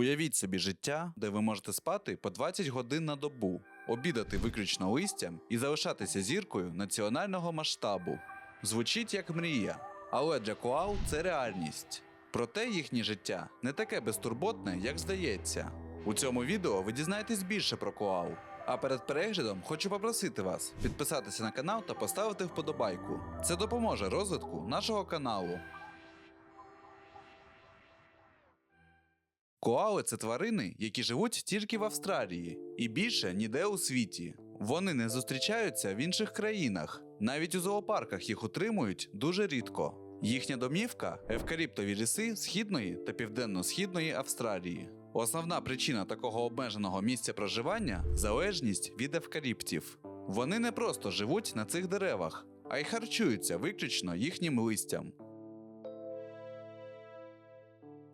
Уявіть собі життя, де ви можете спати по 20 годин на добу, обідати виключно листям і залишатися зіркою національного масштабу. Звучить як мрія, але для коал це реальність. Проте їхнє життя не таке безтурботне, як здається. У цьому відео ви дізнаєтесь більше про коал. А перед переглядом хочу попросити вас підписатися на канал та поставити вподобайку. Це допоможе розвитку нашого каналу. Коали це тварини, які живуть тільки в Австралії і більше ніде у світі. Вони не зустрічаються в інших країнах. Навіть у зоопарках їх утримують дуже рідко. Їхня домівка евкаліптові ліси східної та південно-східної Австралії. Основна причина такого обмеженого місця проживання залежність від евкаліптів. Вони не просто живуть на цих деревах, а й харчуються виключно їхнім листям.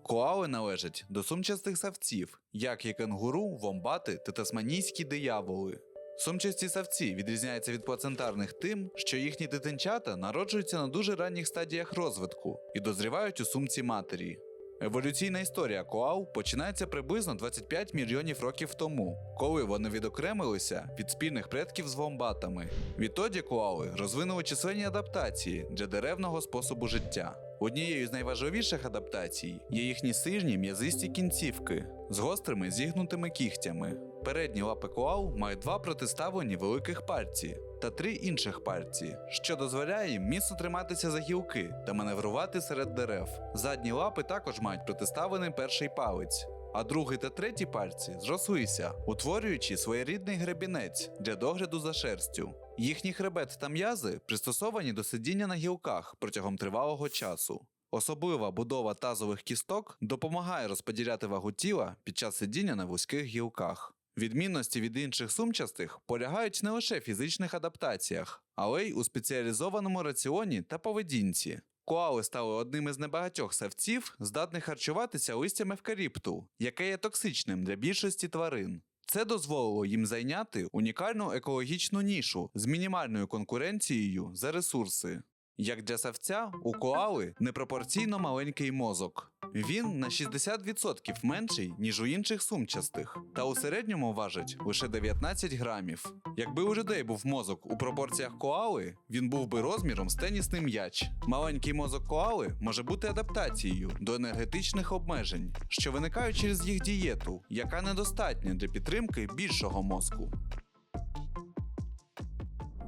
Коали належать до сумчастих савців, як і кенгуру, вомбати та тасманійські дияволи. Сумчасті савці відрізняються від плацентарних тим, що їхні дитинчата народжуються на дуже ранніх стадіях розвитку і дозрівають у сумці матері. Еволюційна історія коал починається приблизно 25 мільйонів років тому, коли вони відокремилися від спільних предків з вомбатами. Відтоді коали розвинули численні адаптації для деревного способу життя. Однією з найважливіших адаптацій є їхні сижні м'язисті кінцівки з гострими зігнутими кігтями. Передні лапи коал мають два протиставлені великих пальці та три інших пальці, що дозволяє їм міцно триматися за гілки та маневрувати серед дерев. Задні лапи також мають протиставлений перший палець. А другий та третій пальці зрослися, утворюючи своєрідний гребінець для догляду за шерстю. Їхній хребет та м'язи пристосовані до сидіння на гілках протягом тривалого часу. Особлива будова тазових кісток допомагає розподіляти вагу тіла під час сидіння на вузьких гілках. Відмінності від інших сумчастих полягають не лише в фізичних адаптаціях, але й у спеціалізованому раціоні та поведінці. Коали стали одним із небагатьох савців, здатних харчуватися листями евкаліпту, яке є токсичним для більшості тварин. Це дозволило їм зайняти унікальну екологічну нішу з мінімальною конкуренцією за ресурси. Як для савця, у коали непропорційно маленький мозок. Він на 60% менший, ніж у інших сумчастих, та у середньому важить лише 19 грамів. Якби у людей був мозок у пропорціях коали, він був би розміром з тенісний м'яч. Маленький мозок коали може бути адаптацією до енергетичних обмежень, що виникають через їх дієту, яка недостатня для підтримки більшого мозку.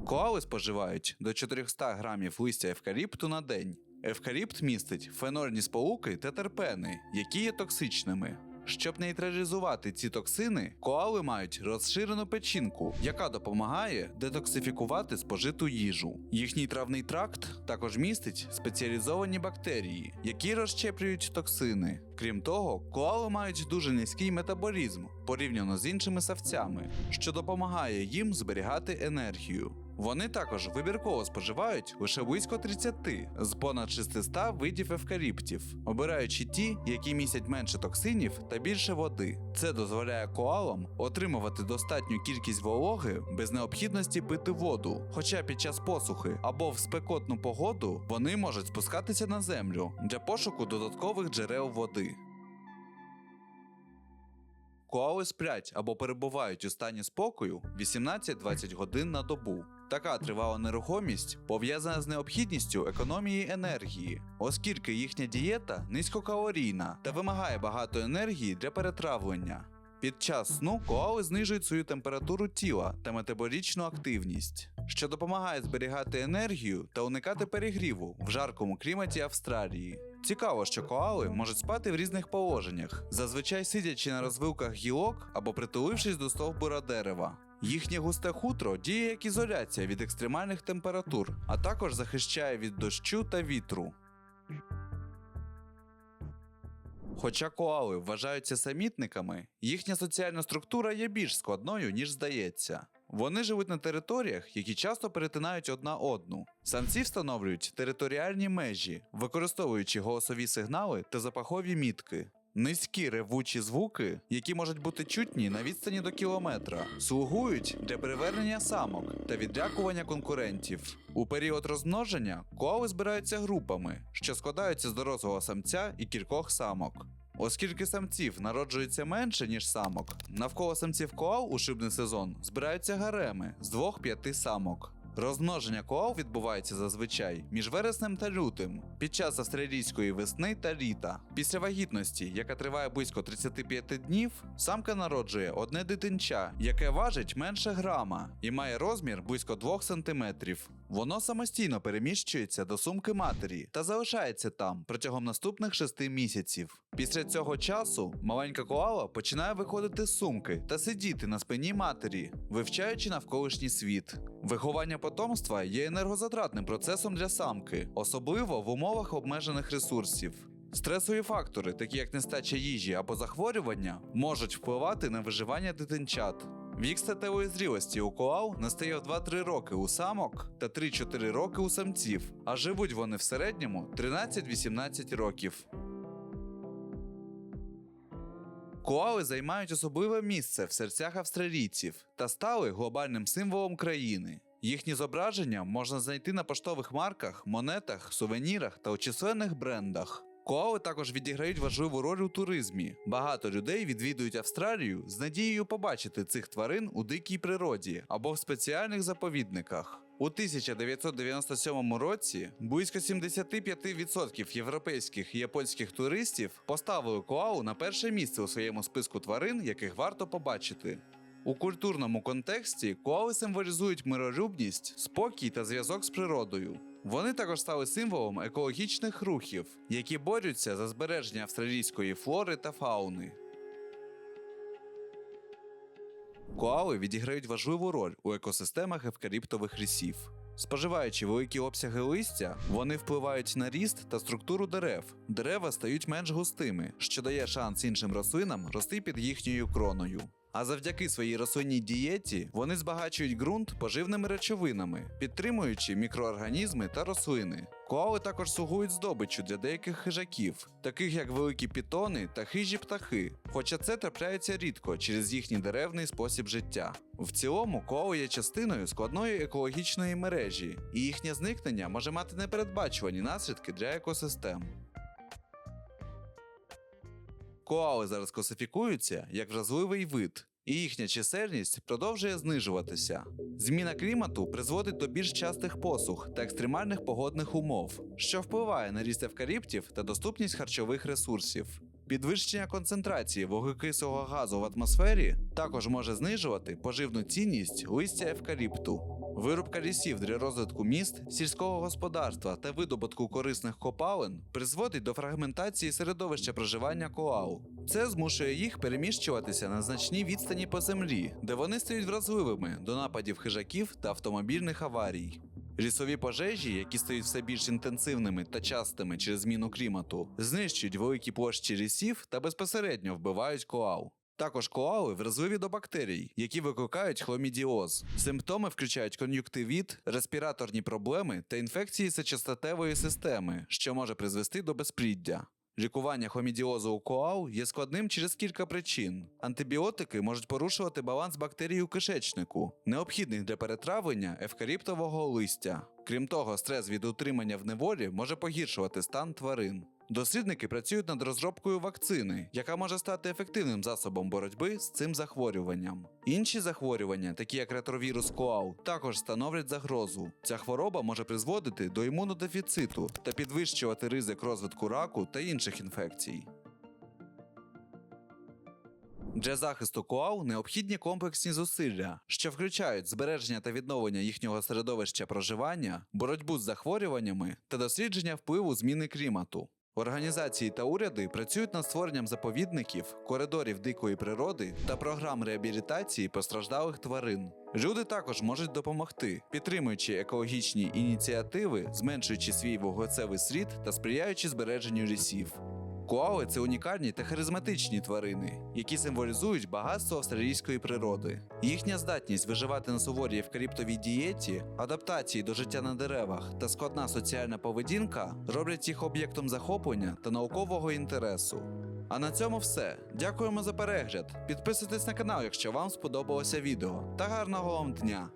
Коали споживають до 400 грамів листя евкаліпту на день. Евкаліпт містить фенольні сполуки та терпени, які є токсичними. Щоб нейтралізувати ці токсини, коали мають розширену печінку, яка допомагає детоксифікувати спожиту їжу. Їхній травний тракт також містить спеціалізовані бактерії, які розщеплюють токсини. Крім того, коали мають дуже низький метаболізм порівняно з іншими савцями, що допомагає їм зберігати енергію. Вони також вибірково споживають лише близько 30 з понад 600 видів евкаліптів, обираючи ті, які містять менше токсинів та більше води. Це дозволяє коалам отримувати достатню кількість вологи без необхідності пити воду. Хоча під час посухи або в спекотну погоду вони можуть спускатися на землю для пошуку додаткових джерел води. Коали сплять або перебувають у стані спокою 18-20 годин на добу. Така тривала нерухомість пов'язана з необхідністю економії енергії, оскільки їхня дієта низькокалорійна та вимагає багато енергії для перетравлення. Під час сну коали знижують свою температуру тіла та метаболічну активність, що допомагає зберігати енергію та уникати перегріву в жаркому кліматі Австралії. Цікаво, що коали можуть спати в різних положеннях, зазвичай сидячи на розвилках гілок або притулившись до стовбура дерева. Їхнє густе хутро діє як ізоляція від екстремальних температур, а також захищає від дощу та вітру. Хоча коали вважаються самітниками, їхня соціальна структура є більш складною, ніж здається. Вони живуть на територіях, які часто перетинають одна одну. Самці встановлюють територіальні межі, використовуючи голосові сигнали та запахові мітки. Низькі ревучі звуки, які можуть бути чутні на відстані до кілометра, слугують для привернення самок та відлякування конкурентів. У період розмноження коали збираються групами, що складаються з дорослого самця і кількох самок. Оскільки самців народжується менше, ніж самок, навколо самців коал у шибний сезон збираються гареми з 2-5 самок. Розмноження коал відбувається зазвичай між вереснем та лютим під час австралійської весни та літа. Після вагітності, яка триває близько 35 днів, самка народжує одне дитинча, яке важить менше грама і має розмір близько 2 см. Воно самостійно переміщується до сумки матері та залишається там протягом наступних 6 місяців. Після цього часу маленька коала починає виходити з сумки та сидіти на спині матері, вивчаючи навколишній світ. Виховання потомства є енергозатратним процесом для самки, особливо в умовах обмежених ресурсів. Стресові фактори, такі як нестача їжі або захворювання, можуть впливати на виживання дитинчат. Вік статевої зрілості у коал настає в 2-3 роки у самок та 3-4 роки у самців, а живуть вони в середньому 13-18 років. Коали займають особливе місце в серцях австралійців та стали глобальним символом країни. Їхні зображення можна знайти на поштових марках, монетах, сувенірах та у численних брендах. Коали також відіграють важливу роль у туризмі. Багато людей відвідують Австралію з надією побачити цих тварин у дикій природі або в спеціальних заповідниках. У 1997 році близько 75% європейських і японських туристів поставили коалу на перше місце у своєму списку тварин, яких варто побачити. У культурному контексті коали символізують миролюбність, спокій та зв'язок з природою. Вони також стали символом екологічних рухів, які борються за збереження австралійської флори та фауни. Коали відіграють важливу роль у екосистемах евкаліптових лісів. Споживаючи великі обсяги листя, вони впливають на ріст та структуру дерев. Дерева стають менш густими, що дає шанс іншим рослинам рости під їхньою кроною. А завдяки своїй рослинній дієті вони збагачують ґрунт поживними речовинами, підтримуючи мікроорганізми та рослини. Коали також слугують здобиччю для деяких хижаків, таких як великі пітони та хижі птахи. Хоча це трапляється рідко через їхній деревний спосіб життя. В цілому коали є частиною складної екологічної мережі, і їхнє зникнення може мати непередбачувані наслідки для екосистем. Коали зараз класифікуються як вразливий вид, і їхня чисельність продовжує знижуватися. Зміна клімату призводить до більш частих посух та екстремальних погодних умов, що впливає на ріст евкаліптів та доступність харчових ресурсів. Підвищення концентрації вуглекислого газу в атмосфері також може знижувати поживну цінність листя евкаліпту. Вирубка лісів для розвитку міст, сільського господарства та видобутку корисних копалин призводить до фрагментації середовища проживання коал. Це змушує їх переміщуватися на значній відстані по землі, де вони стають вразливими до нападів хижаків та автомобільних аварій. Лісові пожежі, які стають все більш інтенсивними та частими через зміну клімату, знищують великі площі лісів та безпосередньо вбивають коал. Також коали вразливі до бактерій, які викликають хламідіоз. Симптоми включають кон'юктивіт, респіраторні проблеми та інфекції сечастотевої системи, що може призвести до безпліддя. Лікування хомідіозу у коал є складним через кілька причин. Антибіотики можуть порушувати баланс бактерій у кишечнику, необхідних для перетравлення евкаліптового листя. Крім того, стрес від утримання в неволі може погіршувати стан тварин. Дослідники працюють над розробкою вакцини, яка може стати ефективним засобом боротьби з цим захворюванням. Інші захворювання, такі як ретровірус коал, також становлять загрозу. Ця хвороба може призводити до імунодефіциту та підвищувати ризик розвитку раку та інших інфекцій. Для захисту коал необхідні комплексні зусилля, що включають збереження та відновлення їхнього середовища проживання, боротьбу з захворюваннями та дослідження впливу зміни клімату. Організації та уряди працюють над створенням заповідників, коридорів дикої природи та програм реабілітації постраждалих тварин. Люди також можуть допомогти, підтримуючи екологічні ініціативи, зменшуючи свій вуглецевий слід та сприяючи збереженню лісів. Коали це унікальні та харизматичні тварини, які символізують багатство австралійської природи. Їхня здатність виживати на суворій евкаліптовій дієті, адаптації до життя на деревах та складна соціальна поведінка роблять їх об'єктом захоплення та наукового інтересу. А на цьому все. Дякуємо за перегляд. Підписуйтесь на канал, якщо вам сподобалося відео. Та гарного вам дня!